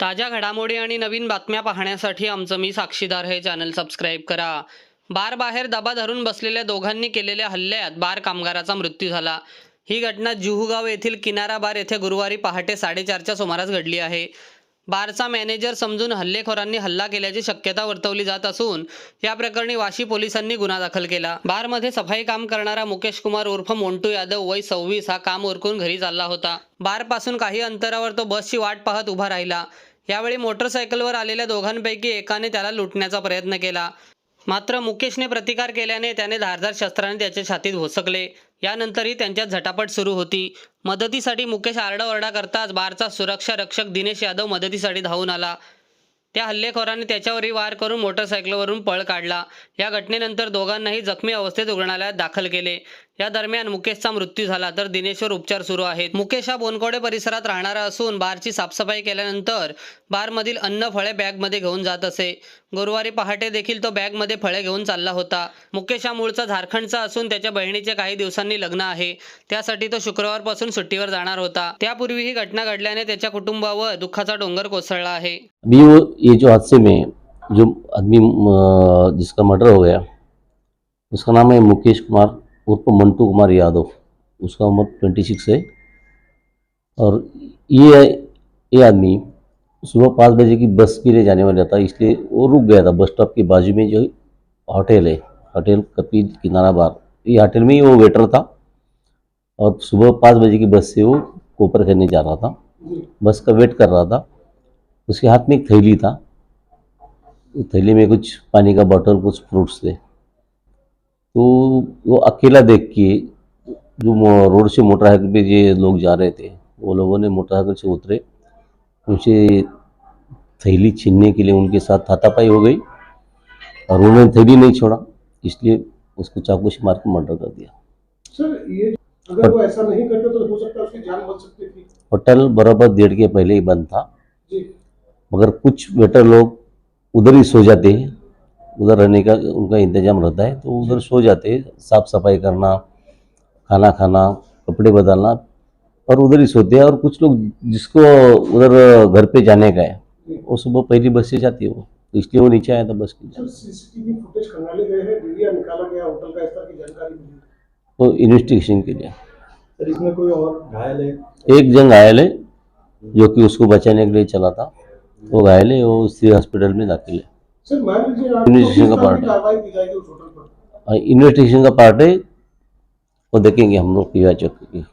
ताज्या घडामोडी आणि नवीन बातम्या पाहण्यासाठी आमचं मी साक्षीदार हे चॅनल सबस्क्राईब करा. बार बाहेर दबा धरून बसलेल्या दोघांनी केलेल्या हल्ल्यात बार कामगाराचा मृत्यू झाला. ही घटना जुहूगाव येथील किनारा बार येथे गुरुवारी पहाटे साडेचारच्या सुमारास घडली आहे. बारचा मॅनेजर समजून हल्लेखोरांनी हल्ला केल्याची शक्यता वर्तवली जात असून या प्रकरणी वाशी पोलिसांनी गुन्हा दाखल केला. बारमध्ये सफाई काम करणारा मुकेश कुमार उर्फ मोंटू यादव वय सव्वीस हा काम उरकून घरी चालला होता. बारपासून काही अंतरावर तो बसची वाट पाहत उभा राहिला. यावेळी मोटरसायकलवर आलेल्या दोघांपैकी एकाने त्याला लुटण्याचा प्रयत्न केला. मात्र मुकेशने प्रतिकार केल्याने त्याने धारदार शस्त्राने त्याच्या छातीत घोसकले. यानंतरही त्यांच्यात झटापट सुरू होती. मदतीसाठी मुकेश आरडाओरडा करताच बारचा सुरक्षा रक्षक दिनेश यादव मदतीसाठी धावून आला. त्या हल्लेखोराने त्याच्यावरही वार करून मोटरसायकलवरून पळ काढला. या घटनेनंतर दोघांनाही जखमी अवस्थेत रुग्णालयात दाखल केले. या दरम्यान मुकेशचा मृत्यू झाला तर दिनेशवर उपचार सुरू आहेत. मुकेश हा बोनकोडे परिसरात राहणारा असून बारची साफसफाई केल्यानंतर बारमधील अन्न फळे बॅगमध्ये घेऊन जात असे. गुरुवारी पहाटे देखील तो बॅगमध्ये फळे घेऊन चालला होता. मुकेश हा मूळचा झारखंडचा असून त्याच्या बहिणीचे काही दिवसांनी लग्न आहे. त्यासाठी तो शुक्रवारपासून सुट्टीवर जाणार होता. त्यापूर्वी ही घटना घडल्याने त्याच्या कुटुंबावर दुःखाचा डोंगर कोसळला आहे. अभी वो ये जो हादसे में जो आदमी जिसका मर्डर हो गया उसका नाम है मुकेश कुमार उर्फ़ मंटू कुमार यादव, उसका उम्र ट्वेंटी सिक्स है। और ये ये आदमी सुबह पाँच बजे की बस के लिए जाने वाला था, इसलिए वो रुक गया था। बस स्टॉप के बाजू में जो होटल है, होटल कपिल किनारा बार, ये होटल में ही वो वेटर था। और सुबह पाँच बजे की बस से वो कोपर करने जा रहा था। बस का वेट कर रहा था। उसके हाथ में एक थैली था। थैली में कुछ पानी का बॉटल कुछ फ्रूट्स थे। तो वो अकेला देख के जो रोड से मोटरसाइकिल पे ये लोग जा रहे थे वो लोगों ने मोटरसाइकिल से उतरे। उनसे थैली छीनने के लिए उनके साथ हाथापाई हो गई और उन्होंने थैली नहीं छोड़ा इसलिए उसको चाकू से मार के मर्डर कर दिया। सर ये अगर वो ऐसा नहीं करते तो हो सकता उसकी जान बच सकती थी। होटल बराबर डेढ़ के पहले ही बंद था। जी। मगर कुछ वेटर लोग उधर ही सो जाते हैं। उधर रहने का उनका इंतज़ाम रहता है तो उधर सो जाते हैं साफ़ सफ़ाई करना खाना खाना कपड़े बदलना और उधर ही सोते हैं और कुछ लोग जिसको उधर घर पे जाने का है वो सुबह पहली बस से जाती है वो तो इसलिए वो नीचे आया था बस के सर सीसीटीवी फुटेज खंगाले गए हैं वीडियो निकाला गया होटल का इस तरह की जानकारी तो इन्वेस्टिगेशन के लिए। सर इसमें कोई और घायल है? एक जन घायल है जो कि उसको बचाने के लिए चला था वो घायल है वो सी हॉस्पिटल में दाखिल है। Investigation का की है। इन्वेस्टिगेशन का पार्ट है वो देखेंगे हम लोग पी चेक की